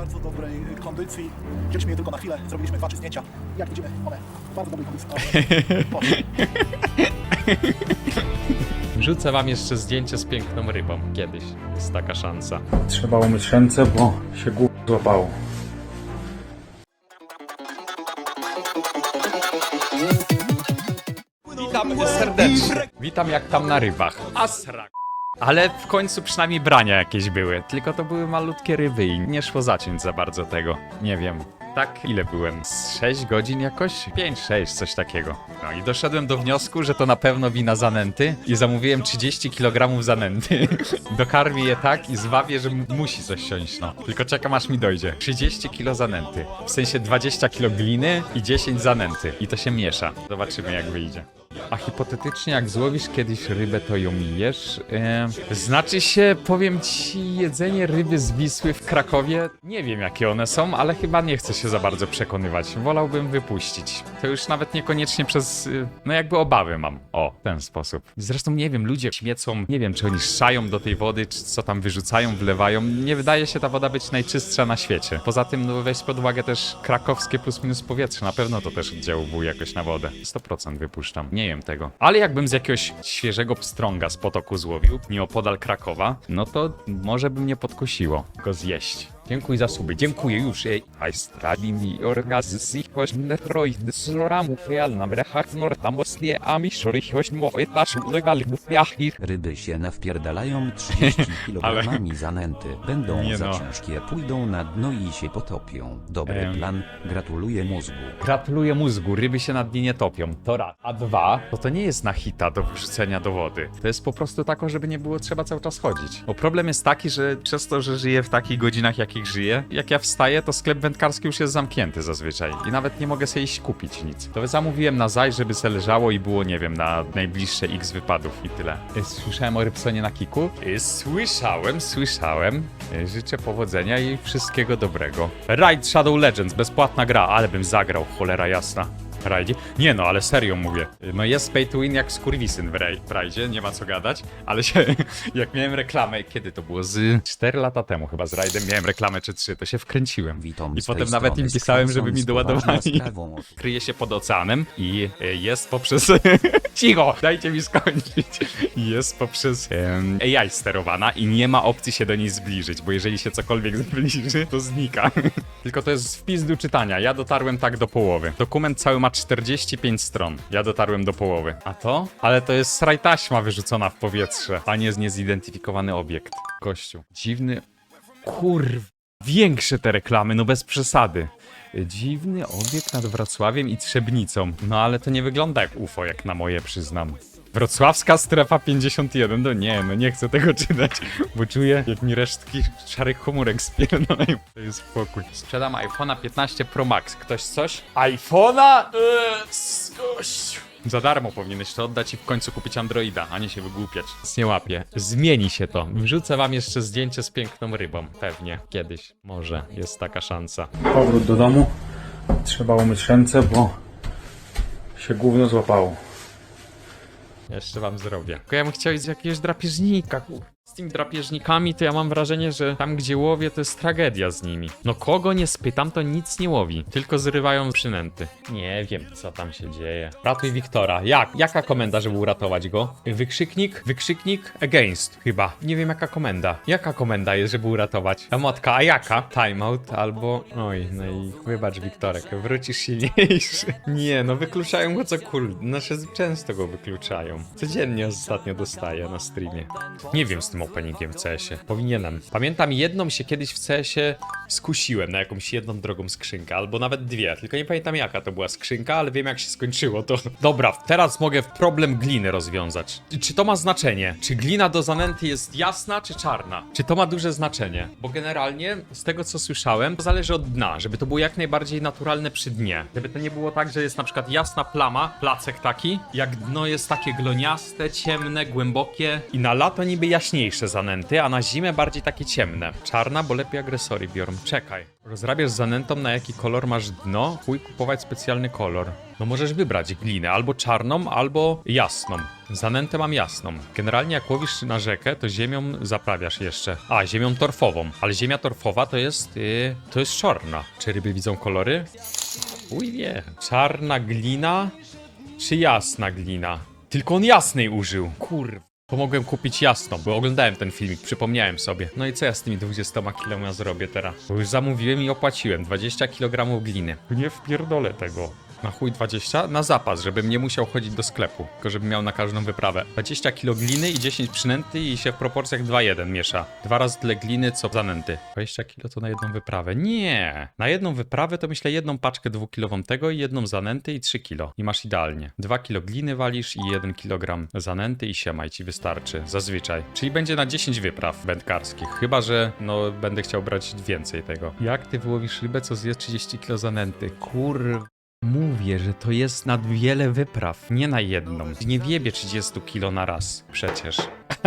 bardzo dobrej kondycji. Wzięliśmy je tylko na chwilę, zrobiliśmy dwa, trzy zdjęcia. Jak widzimy, one w bardzo dobrej kondycji. Wrzucę wam jeszcze zdjęcie z piękną rybą. Kiedyś jest taka szansa. Trzeba umyć ręce, bo się głów złapało. Witam serdecznie. Witam jak tam na rybach. Asra. Ale w końcu przynajmniej brania jakieś były. Tylko to były malutkie ryby i nie szło zaciąć za bardzo tego. Nie wiem. Tak, ile byłem? Z 6 godzin jakoś? 5-6, coś takiego. No i doszedłem do wniosku, że to na pewno wina zanęty i zamówiłem 30 kg zanęty. Dokarmię je tak i zwabię, że musi coś siąść, no. Tylko czekam aż mi dojdzie. 30 kg zanęty. W sensie 20 kg gliny i 10 zanęty. I to się miesza. Zobaczymy jak wyjdzie. A hipotetycznie, jak złowisz kiedyś rybę, to ją jesz? Znaczy się, powiem ci, jedzenie ryby z Wisły w Krakowie, nie wiem jakie one są, ale chyba nie chcę się za bardzo przekonywać. Wolałbym wypuścić. To już nawet niekoniecznie przez, y, no jakby obawy mam. O, w ten sposób. Zresztą nie wiem, ludzie śmiecą, nie wiem, czy oni szają do tej wody, czy co tam wyrzucają, wlewają. Nie wydaje się ta woda być najczystsza na świecie. Poza tym, no weź pod uwagę też krakowskie plus minus powietrze. Na pewno to też oddziałuje jakoś na wodę. 100% wypuszczam. Nie jem tego. Ale jakbym z jakiegoś świeżego pstrąga z potoku złowił, nieopodal Krakowa, no to może by mnie podkusiło go zjeść. Dziękuję za suby, dziękuję już. Ej, Australii mi organizacji choćne projdy z ramu realna brechach nortamosnie, a mi szorichość moje tasz ulegalnych jachir. Ryby się nawpierdalają 30 kg zanęty. Będą Nie za no. ciężkie, pójdą na dno i się potopią. Dobry Em. plan, gratuluję mózgu. Gratuluję mózgu, ryby się na dnie nie topią. To raz. A dwa, to to nie jest na hita do wrzucenia do wody. To jest po prostu tako, żeby nie było trzeba cały czas chodzić. Bo problem jest taki, że przez to, że żyję w takich godzinach, jakich żyję, jak ja wstaję, to sklep wędkarski już jest zamknięty zazwyczaj. I nawet nie mogę sobie iść kupić nic. To zamówiłem na zaj, żeby se leżało i było, nie wiem, na najbliższe x wypadów i tyle. Y, Słyszałem o rybsonie na kiku? Y, Słyszałem, słyszałem. Y, Życzę powodzenia i wszystkiego dobrego. Raid Shadow Legends, bezpłatna gra, ale bym zagrał, cholera jasna. Rajdzie? Nie no, ale serio mówię. No jest pay to win jak skurwisyn w, rajdzie, nie ma co gadać, ale się, jak miałem reklamę, kiedy to było? Z 4 lata temu chyba z rajdem miałem reklamę czy 3, to się wkręciłem. Witam I z tej potem nawet im pisałem, żeby mi poważną doładowali. sprawą. Kryje się pod oceanem i e, jest poprzez... Cicho, dajcie mi skończyć. Jest poprzez em, AI sterowana i nie ma opcji się do niej zbliżyć, bo jeżeli się cokolwiek zbliży, to znika. Tylko to jest wpis do czytania. Ja dotarłem tak do połowy. Dokument cały ma 45 stron. Ja dotarłem do połowy. A to? Ale to jest sraj taśma wyrzucona w powietrze, a nie niezidentyfikowany obiekt. Gościu. Dziwny... Kurw... Większe te reklamy, no bez przesady. Dziwny obiekt nad Wrocławiem i Trzebnicą. No ale to nie wygląda jak UFO, jak na moje przyznam. Wrocławska strefa 51, no nie, no nie chcę tego czytać, bo czuję, jak mi resztki szarych komórek spierdolają. To jest spokój. Sprzedam iPhone'a 15 Pro Max. Ktoś coś? iPhone'a? Eee, gościu. Za darmo powinieneś to oddać i w końcu kupić Androida, a nie się wygłupiać. Nic nie łapie. Zmieni się to. Wrzucę wam jeszcze zdjęcie z piękną rybą. Pewnie. Kiedyś. Może. Jest taka szansa. Powrót do domu. Trzeba umyć ręce, bo się gówno złapało. Jeszcze wam zrobię. Tylko ja bym chciał iść jakiegoś drapieżnika. kur- tymi drapieżnikami to ja mam wrażenie, że tam gdzie łowię to jest tragedia z nimi. No kogo nie spytam to nic nie łowi. Tylko zrywają przynęty. Nie wiem co tam się dzieje. Ratuj Wiktora. Jak? Jaka komenda, żeby uratować go? Wykrzyknik? Wykrzyknik? Against chyba. Nie wiem jaka komenda. Jaka komenda jest, żeby uratować? A matka, a jaka? Timeout albo... Oj, no i wybacz Wiktorek, wrócisz silniejszy. Nie, no wykluczają go co kul... Znaczy często go wykluczają. Codziennie ostatnio dostaję na streamie. Nie wiem z tym openingiem w CS-ie. Powinienem. Pamiętam jedną się kiedyś w CS-ie skusiłem na jakąś jedną drogą skrzynkę, albo nawet dwie. Tylko nie pamiętam jaka to była skrzynka, ale wiem jak się skończyło to. Dobra, teraz mogę problem gliny rozwiązać. Czy to ma znaczenie? Czy glina do zanęty jest jasna czy czarna? Czy to ma duże znaczenie? Bo generalnie z tego co słyszałem, to zależy od dna, żeby to było jak najbardziej naturalne przy dnie. Żeby to nie było tak, że jest na przykład jasna plama, placek taki, jak dno jest takie gloniaste, ciemne, głębokie i na lato niby jaśniejsze zanęty, a na zimę bardziej takie ciemne. Czarna, bo lepiej agresory biorą. Czekaj. Rozrabiasz zanętą, na jaki kolor masz dno? Chuj kupować specjalny kolor. No możesz wybrać glinę, albo czarną, albo jasną. Zanętę mam jasną. Generalnie jak łowisz na rzekę, to ziemią zaprawiasz jeszcze. A, ziemią torfową. Ale ziemia torfowa to jest... Yy, to jest czarna. Czy ryby widzą kolory? Uj wie. Czarna glina, czy jasna glina? Tylko on jasnej użył. Kur... Pomogłem kupić jasno, bo oglądałem ten filmik, przypomniałem sobie. No i co ja z tymi 20 kiloma zrobię teraz? Bo już zamówiłem i opłaciłem 20 kg gliny. Nie wpierdolę tego. Na chuj 20? Na zapas, żebym nie musiał chodzić do sklepu, tylko żebym miał na każdą wyprawę. 20 kg gliny i 10 przynęty i się w proporcjach 2-1 miesza. Dwa razy tyle gliny, co zanęty. 20 kg to na jedną wyprawę. Nie! Na jedną wyprawę to myślę jedną paczkę 2-kilową tego i jedną zanęty i 3 kg. I masz idealnie. 2 kg gliny walisz i 1 kg zanęty i siema i ci wystarczy. Zazwyczaj. Czyli będzie na 10 wypraw wędkarskich. Chyba, że no będę chciał brać więcej tego. Jak ty wyłowisz rybę, co zje 30 kg zanęty? Kur... Mówię, że to jest na wiele wypraw, nie na jedną. Nie wiebie 30 kilo na raz, przecież.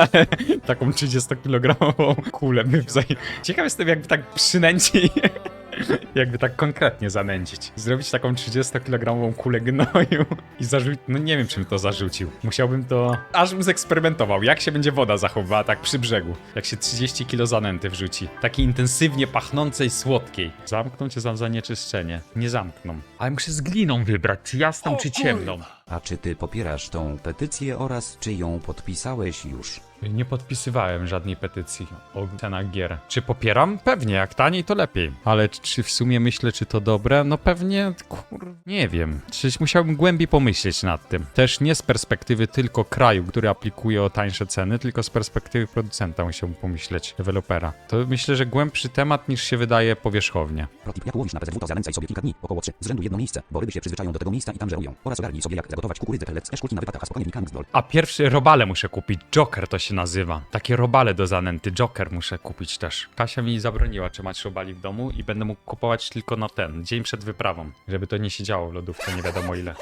Taką 30-kilogramową kulę by wzaj... Ciekaw jestem, jakby tak przynęci... Jakby tak konkretnie zanęcić. Zrobić taką 30-kilogramową kulę gnoju i zarzucić. No nie wiem, czym to zarzucił. Musiałbym to. Aż bym zeksperymentował, jak się będzie woda zachowywała tak przy brzegu. Jak się 30 kilo zanęty wrzuci. Takiej intensywnie pachnącej, słodkiej. Zamkną cię za zanieczyszczenie. Nie zamkną. Ale muszę z gliną wybrać, czy jasną, czy ciemną. A czy ty popierasz tą petycję oraz czy ją podpisałeś już? Nie podpisywałem żadnej petycji o cenach gier. Czy popieram? Pewnie, jak taniej to lepiej. Ale czy w sumie myślę, czy to dobre? No pewnie, kur... nie wiem. Czyś musiałbym głębiej pomyśleć nad tym. Też nie z perspektywy tylko kraju, który aplikuje o tańsze ceny, tylko z perspektywy producenta musiałbym pomyśleć, dewelopera. To myślę, że głębszy temat niż się wydaje powierzchownie. Protip, jak łowisz na PZW, to zanęcaj sobie kilka dni, około 3, z rzędu jedno miejsce, bo ryby się przyzwyczają do tego miejsca i tam żerują. Oraz ogarnij sobie jak zagotować kukurydzę, z szkulki na wypadkach, a z dol. A pierwszy robale muszę kupić. Joker to się nazywa. Takie robale do zanęty. Joker muszę kupić też. Kasia mi zabroniła trzymać robali w domu i będę mógł kupować tylko na ten, dzień przed wyprawą. Żeby to nie siedziało w lodówce, nie wiadomo ile.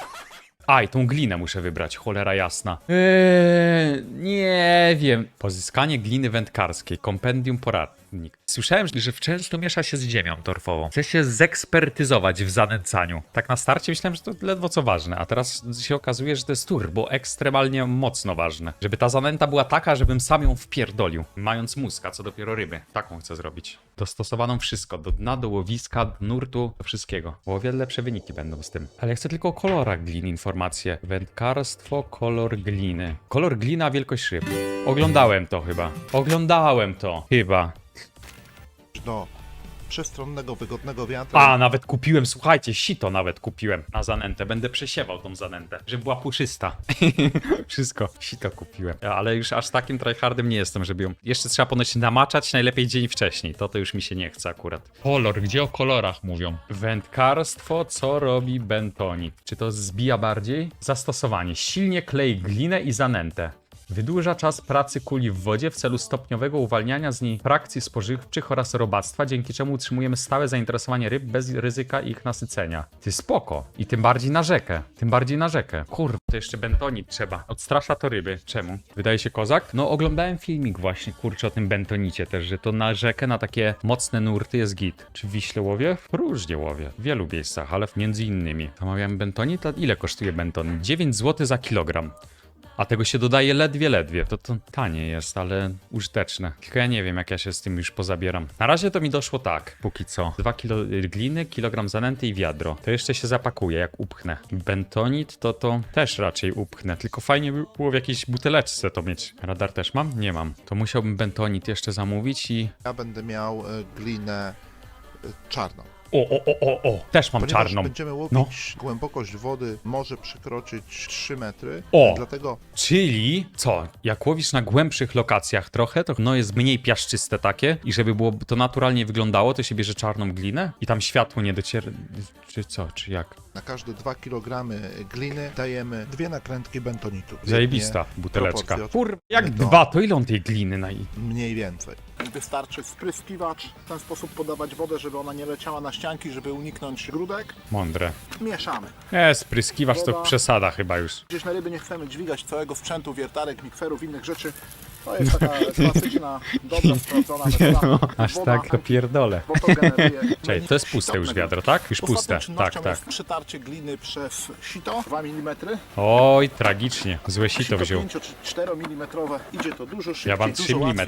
A, i tą glinę muszę wybrać, cholera jasna. Eee, nie wiem. Pozyskanie gliny wędkarskiej, kompendium Słyszałem, że często miesza się z ziemią torfową. Chce się zekspertyzować w zanęcaniu. Tak na starcie myślałem, że to ledwo co ważne, a teraz się okazuje, że to jest turbo, ekstremalnie mocno ważne. Żeby ta zanęta była taka, żebym sam ją wpierdolił, mając mózga, co dopiero ryby. Taką chcę zrobić. Dostosowaną wszystko, do dna, do łowiska, do nurtu, do wszystkiego. Bo o wiele lepsze wyniki będą z tym. Ale ja chcę tylko o kolorach glin informacje. Wędkarstwo, kolor gliny. Kolor glina, wielkość ryb. Oglądałem to chyba. Oglądałem to. Chyba. Do przestronnego, wygodnego wiatra. A, nawet kupiłem, słuchajcie, sito nawet kupiłem na zanętę. Będę przesiewał tą zanętę, żeby była puszysta. Wszystko, sito kupiłem. Ale już aż takim tryhardem nie jestem, żeby ją... Jeszcze trzeba ponoć namaczać, najlepiej dzień wcześniej. To to już mi się nie chce akurat. Kolor, gdzie o kolorach mówią? Wędkarstwo, co robi bentonit? Czy to zbija bardziej? Zastosowanie. Silnie klei glinę i zanętę. Wydłuża czas pracy kuli w wodzie w celu stopniowego uwalniania z niej frakcji spożywczych oraz robactwa, dzięki czemu utrzymujemy stałe zainteresowanie ryb bez ryzyka ich nasycenia. Ty spoko. I tym bardziej na rzekę. Tym bardziej na rzekę. Kur... to jeszcze bentonit trzeba. Odstrasza to ryby. Czemu? Wydaje się kozak? No oglądałem filmik właśnie, kurczę, o tym bentonicie też, że to na rzekę, na takie mocne nurty jest git. Czy Wiśle łowię? Różnie łowię. W wielu miejscach, ale między innymi. Zamawiałem bentonit, a ile kosztuje bentonit? 9 zł za kilogram. A tego się dodaje ledwie, ledwie. To, to tanie jest, ale użyteczne. Tylko ja nie wiem, jak ja się z tym już pozabieram. Na razie to mi doszło tak, póki co. 2 kilo gliny, kilogram zanęty i wiadro. To jeszcze się zapakuje, jak upchnę. Bentonit to to też raczej upchnę. Tylko fajnie by było w jakiejś buteleczce to mieć. Radar też mam? Nie mam. To musiałbym bentonit jeszcze zamówić i... Ja będę miał e, glinę e, czarną. O, o, o, o, o! Też mam Ponieważ czarną. będziemy łowić, głębokość wody może przekroczyć 3 metry. O! Dlatego Czyli co? Jak łowisz na głębszych lokacjach trochę, to no jest mniej piaszczyste takie i żeby było to naturalnie wyglądało, to się bierze czarną glinę i tam światło nie dociera. Czy co? Czy jak? Na każde 2 kg gliny dajemy dwie nakrętki bentonitu. Zajebista buteleczka. Kur... Jak do- dwa, to ile on tej gliny na i... Mniej więcej. Wystarczy spryskiwacz, w ten sposób podawać wodę, żeby ona nie leciała na ścianki, żeby uniknąć grudek. Mądre. Mieszamy. E, spryskiwacz to Woda. przesada chyba już. Gdzieś na ryby nie chcemy dźwigać całego sprzętu, wiertarek, mikserów, innych rzeczy. To jest taka klasyczna, dobra, sprawdzona metoda. No, aż Woda, tak to pierdolę. bo to generuje to jest puste już wiadro, tak? Już Ostatnią puste. Tak, czynnością tak. jest przytarcie gliny przez sito 2 mm. Oj, tragicznie. Złe sito wziął. 5 czy 4 mm idzie to dużo szybciej, Ja mam 3 dużo mm.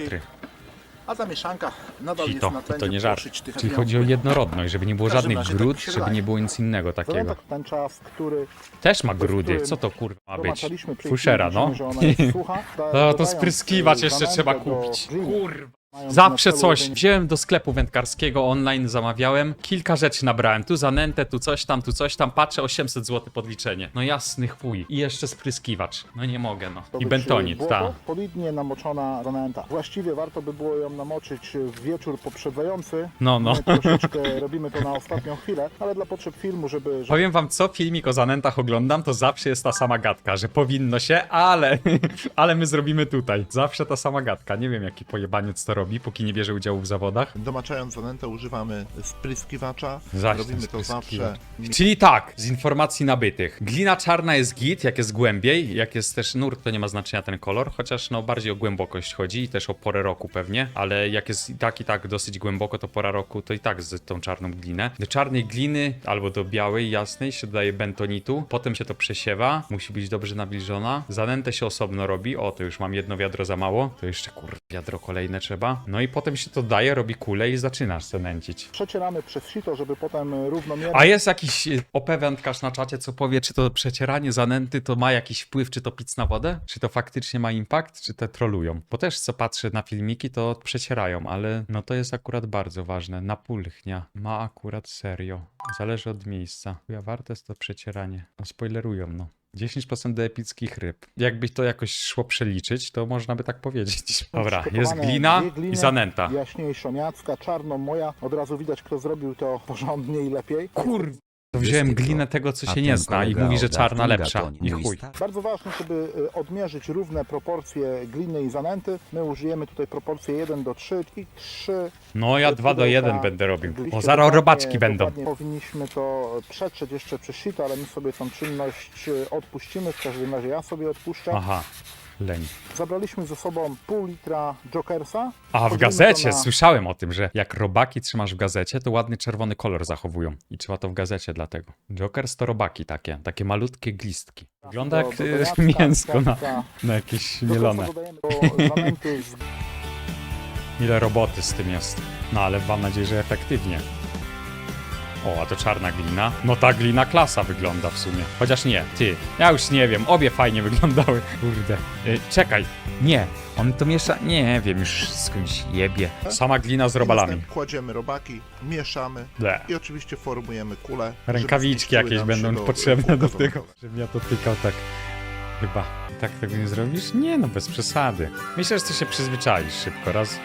A ta mieszanka nadal Sito, jest na tlenie to nie żart. Czyli chodzi o jednorodność, żeby nie było każdym żadnych razie tak grud, się żeby nie było nic innego takiego. ten czas, który Też ma grudy. Co to kurwa ma być? Fuszera, no. No to spryskiwacz y, jeszcze trzeba kupić. Kurwa. Zawsze coś. Wziąłem do sklepu wędkarskiego, online zamawiałem. Kilka rzeczy nabrałem. Tu zanętę, tu coś tam, tu coś tam. Patrzę, 800 zł podliczenie. No jasny chuj. I jeszcze spryskiwacz. No nie mogę, no. I bentonit, tak. Solidnie namoczona zanęta. Właściwie warto by było ją namoczyć w wieczór poprzedzający. No, no. My troszeczkę robimy to na ostatnią chwilę, ale dla potrzeb filmu, żeby, żeby Powiem wam, co filmik o zanętach oglądam, to zawsze jest ta sama gadka, że powinno się, ale, ale my zrobimy tutaj. Zawsze ta sama gadka. Nie wiem, jaki pojebaniec to robi, póki nie bierze udziału w zawodach. Domaczając zanętę używamy spryskiwacza. Zaś Robimy ten to spryskiwacz. zawsze Czyli tak, z informacji nabytych. Glina czarna jest git, jak jest głębiej, jak jest też nurt, to nie ma znaczenia ten kolor, chociaż no bardziej o głębokość chodzi i też o porę roku pewnie, ale jak jest i tak i tak dosyć głęboko, to pora roku, to i tak z tą czarną glinę. Do czarnej gliny albo do białej, jasnej się dodaje bentonitu, potem się to przesiewa, musi być dobrze nawilżona. Zanętę się osobno robi, o to już mam jedno wiadro za mało, to jeszcze kur... wiadro kolejne trzeba. No i potem się to daje, robi kulę i zaczynasz zanęcić. przecieramy przez sito, żeby potem równomiernie A jest jakiś y, OP wędkarz na czacie, co powie, czy to przecieranie zanęty to ma jakiś wpływ, czy to pic na wodę? Czy to faktycznie ma impact, czy te trolują? Bo też co patrzę na filmiki, to przecierają, ale no to jest akurat bardzo ważne. Napulchnia ma akurat serio. Zależy od miejsca. Ja warte jest to przecieranie. No spoilerują, no. 10% do epickich ryb. Jakby to jakoś szło przeliczyć, to można by tak powiedzieć. Dobra, jest Przygotowane glina dwie gliny, i zanęta. Jaśniejsza miacka, czarną moja. Od razu widać, kto zrobił to porządnie i lepiej. Kurwa. To wziąłem glinę tego, co się nie zna i mówi, że czarna lepsza. I chuj. stary. Bardzo ważne, żeby y, odmierzyć równe proporcje gliny i zanęty. My użyjemy tutaj proporcje 1 do 3 i 3 No ja 2 do pudełka 1 będę robił. byliście O, zaraz robaczki będą. Powinniśmy to przetrzeć jeszcze przez sito, ale my sobie tą czynność y, odpuścimy. W każdym razie ja sobie odpuszczę. Aha, leń. Zabraliśmy ze sobą pół litra Jokersa. A w gazecie, na- słyszałem o tym, że jak robaki trzymasz w gazecie, to ładny czerwony kolor zachowują. I trzeba to w gazecie dlatego. Jokers to robaki takie, takie malutkie glistki. Wygląda do- jak do y, jacka, mięsko na, na jakieś mielone. do Ile roboty z tym jest. No ale mam nadzieję, że efektywnie. O, a to czarna glina. No ta glina klasa wygląda w sumie. Chociaż nie, ty. Ja już nie wiem, obie fajnie wyglądały. Kurde. Y, czekaj, nie. On to miesza... Nie wiem, już skądś jebie. Sama glina z robalami. następnie kładziemy robaki, mieszamy Ble. i oczywiście formujemy kulę. żeby Rękawiczki jakieś nam będą się potrzebne do tego, żebym ja to tykał tak. Chyba. I tak tego nie zrobisz? Nie no, bez przesady. Myślę, że ty się przyzwyczaisz szybko, raz.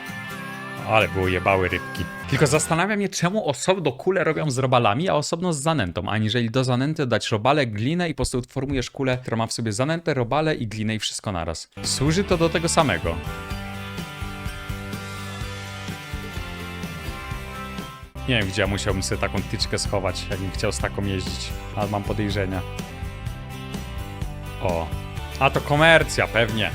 Ale było jebały rybki. Tylko zastanawiam się, czemu osobno kulę robią z robalami, a osobno z zanętą, aniżeli do zanęty dać robale, glinę i po prostu formujesz kulę, która ma w sobie zanętę, robale i glinę i wszystko naraz. Służy to do tego samego. Nie wiem, gdzie ja musiałbym sobie taką tyczkę schować, jakbym chciał z taką jeździć, ale mam podejrzenia. O. A to komercja, pewnie.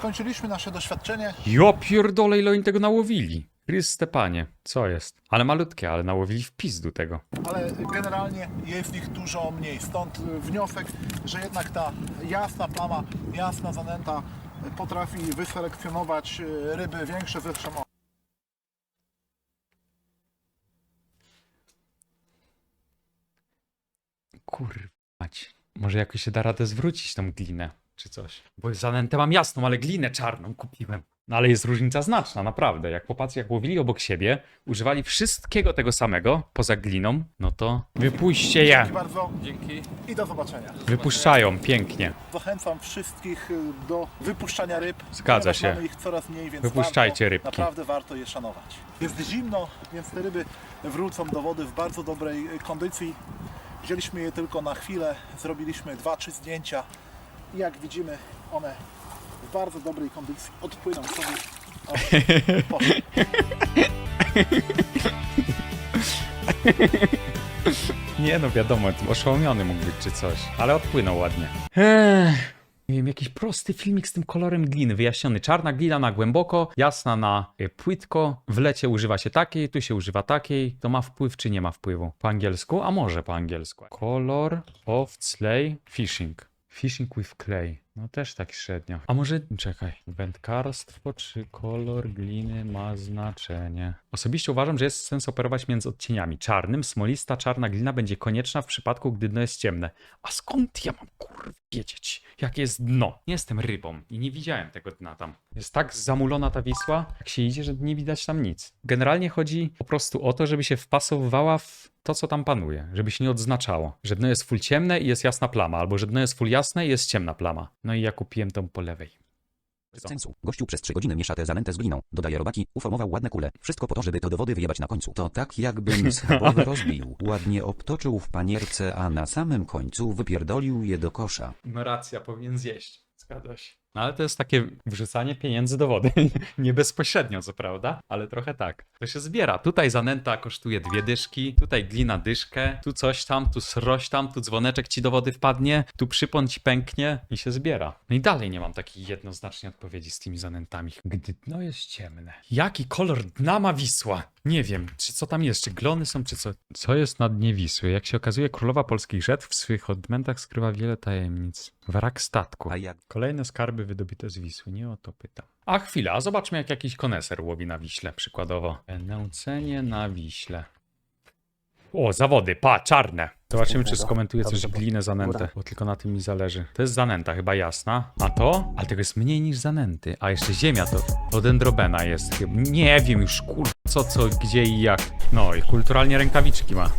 Skończyliśmy nasze doświadczenie. Jo pierdolę, ile oni tego nałowili. Chryste panie, co jest? Ale malutkie, ale nałowili w pizdu tego. ale generalnie jest ich dużo mniej. Stąd y, wniosek, że jednak ta jasna plama, jasna zanęta y, potrafi wyselekcjonować y, ryby większe ze trzema. Kurwać. Może jakoś się da radę zwrócić tą glinę, czy coś. Bo zanętę mam jasną, ale glinę czarną kupiłem. No ale jest różnica znaczna, naprawdę. Jak chłopacy jak łowili obok siebie, używali wszystkiego tego samego, poza gliną, no to wypuśćcie je. Dzięki bardzo Dzięki. i do zobaczenia. Wypuszczają, pięknie. Zachęcam wszystkich y, do wypuszczania ryb. Zgadza ponieważ się. Mamy ich coraz mniej, więc Wypuszczajcie warto, rybki. Naprawdę warto je szanować. Jest zimno, więc te ryby wrócą do wody w bardzo dobrej y, kondycji. Wzięliśmy je tylko na chwilę, zrobiliśmy dwa, trzy zdjęcia i jak widzimy one w bardzo dobrej kondycji odpłyną sobie. O, poszły. Nie no, wiadomo, oszołomiony mógł być czy coś, ale odpłynął ładnie. Ech, Nie wiem, jakiś prosty filmik z tym kolorem gliny, wyjaśniony. Czarna glina na głęboko, jasna na y, płytko. W lecie używa się takiej, tu się używa takiej. To ma wpływ czy nie ma wpływu? Po angielsku? A może po angielsku. Color of clay fishing. Fishing with clay. No też tak średnio. A może, czekaj, wędkarstwo czy kolor gliny ma znaczenie? Osobiście uważam, że jest sens operować między odcieniami. Czarnym, smolista czarna glina będzie konieczna w przypadku, gdy dno jest ciemne. A skąd ja mam kur... wiedzieć, jakie jest dno? Nie jestem rybą i nie widziałem tego dna tam. Jest tak zamulona ta Wisła, jak się idzie, że nie widać tam nic. Generalnie chodzi po prostu o to, żeby się wpasowywała w to, co tam panuje, żeby się nie odznaczało, że dno jest full ciemne i jest jasna plama, albo że dno jest full jasne i jest ciemna plama. No i ja kupiłem tą po lewej. Bez sensu. Gościu przez 3 godziny miesza tę zanętę z gliną, dodaje robaki, uformował ładne kule. Wszystko po to, żeby to do wody wyjebać na końcu. To tak jakbym schabowy rozbił. Ładnie obtoczył w panierce, a na samym końcu wypierdolił je do kosza. No racja, powinien zjeść. Zgadza się. No ale to jest takie wrzucanie pieniędzy do wody. Nie bezpośrednio, co prawda, ale trochę tak. To się zbiera. Tutaj zanęta kosztuje dwie dyszki, tutaj glina dyszkę, tu coś tam, tu sroś tam, tu dzwoneczek ci do wody wpadnie, tu przypon ci pęknie i się zbiera. No i dalej nie mam takiej jednoznacznej odpowiedzi z tymi zanętami. Gdy dno jest ciemne. Jaki kolor dna ma Wisła? Nie wiem, czy co tam jest, czy glony są, czy co. Co jest na dnie Wisły? Jak się okazuje, królowa polskich rzet w swych odmętach skrywa wiele tajemnic. Wrak statku. Kolejne skarby wydobyte z Wisły, nie o to pytam. A chwila, a zobaczmy jak jakiś koneser łowi na Wiśle, przykładowo. Nęcenie na Wiśle. O, zawody, pa, czarne. Zobaczymy, czy skomentuje coś glinę zanętę, bo tylko na tym mi zależy. To jest zanęta, chyba jasna. A to? Ale tego jest mniej niż zanęty. A jeszcze ziemia to, dendrobena jest. Nie wiem już, kur... co, co, gdzie i jak. No i kulturalnie rękawiczki ma.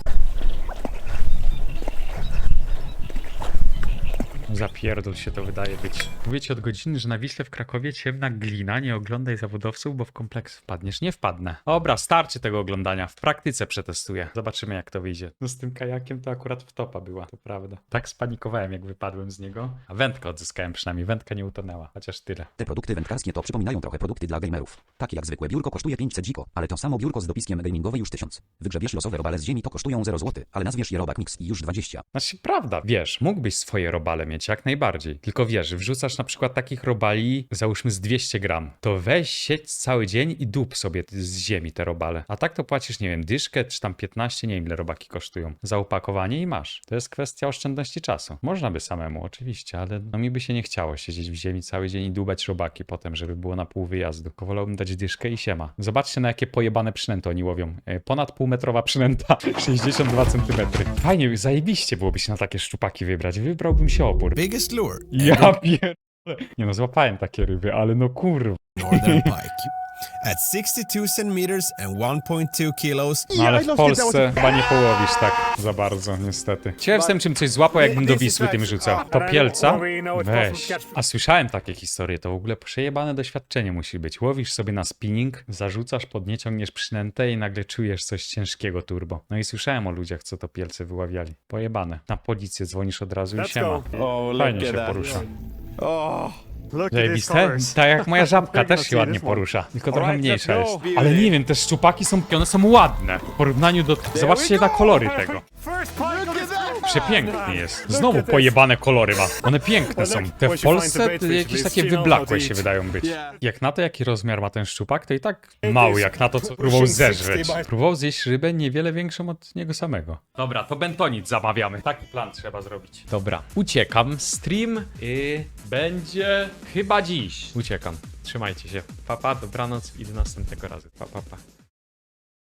Zapierdol się to wydaje być. Mówię ci od godziny, że na Wiśle w Krakowie ciemna glina, nie oglądaj zawodowców, bo w kompleks wpadniesz. Nie wpadnę. Dobra, starczy tego oglądania. W praktyce przetestuję. Zobaczymy jak to wyjdzie. No z tym kajakiem to akurat w topa była, to prawda. Tak spanikowałem jak wypadłem z niego. A wędkę odzyskałem przynajmniej, wędka nie utonęła. Chociaż tyle. te produkty wędkarskie to przypominają trochę produkty dla gamerów. Takie jak zwykłe biurko kosztuje 500 dziko, ale to samo biurko z dopiskiem gamingowe już 1000. Wygrzebiesz losowe robale z ziemi to kosztują 0 zł, ale nazwiesz je robak mix i już 20. Znaczy, prawda, wiesz, mógłbyś swoje robale mieć jak najbardziej. Tylko wiesz, wrzucasz na przykład takich robali, załóżmy z 200 gram, to weź sieć cały dzień i dup sobie z ziemi te robale. A tak to płacisz, nie wiem, dyszkę czy tam 15, nie wiem ile robaki kosztują. Za opakowanie i masz. To jest kwestia oszczędności czasu. Można by samemu, oczywiście, ale no mi by się nie chciało siedzieć w ziemi cały dzień i dubać robaki potem, żeby było na pół wyjazdu. Tylko wolałbym dać dyszkę i siema. Zobaczcie na jakie pojebane przynęty oni łowią. E, Ponad półmetrowa przynęta, 62 cm. Fajnie, zajebiście byłoby się na takie szczupaki wybrać. Wybrałbym się opór. Biggest lure Ja pier... Nie no, złapałem takie ryby, ale no kurwa. northern pike. At 62 centimeters and 1.2 kilos, No ale w Polsce chyba nie połowisz tak za bardzo, niestety. Ciekaw jestem, czym coś złapał, jakbym do Wisły tym rzucał. Topielca? Weź. A słyszałem takie historie, to w ogóle przejebane doświadczenie musi być. Łowisz sobie na spinning, zarzucasz, podnieciągniesz przynętę i nagle czujesz coś ciężkiego turbo. No i słyszałem o ludziach, co topielce wyławiali. Pojebane. Na policję dzwonisz od razu i siema. Fajnie się porusza. Zajebiste? Tak jak moja żabka też się ładnie porusza, tylko trochę mniejsza jest. Ale nie wiem, te szczupaki są, one są ładne w porównaniu do... Zobaczcie na kolory tego. Przepiękny jest. Znowu pojebane kolory ma. One piękne są. Te w Polsce to jakieś takie wyblakłe się wydają być. Jak na to, jaki rozmiar ma ten szczupak, to i tak mały, jak na to, co próbował zeżreć. Próbował zjeść rybę niewiele większą od niego samego. Dobra, to bentonit zamawiamy. Taki plan trzeba zrobić. Dobra, uciekam. Stream y, będzie chyba dziś. Uciekam. Trzymajcie się. Papa, pa, dobranoc i do następnego razu. Pa, pa, pa.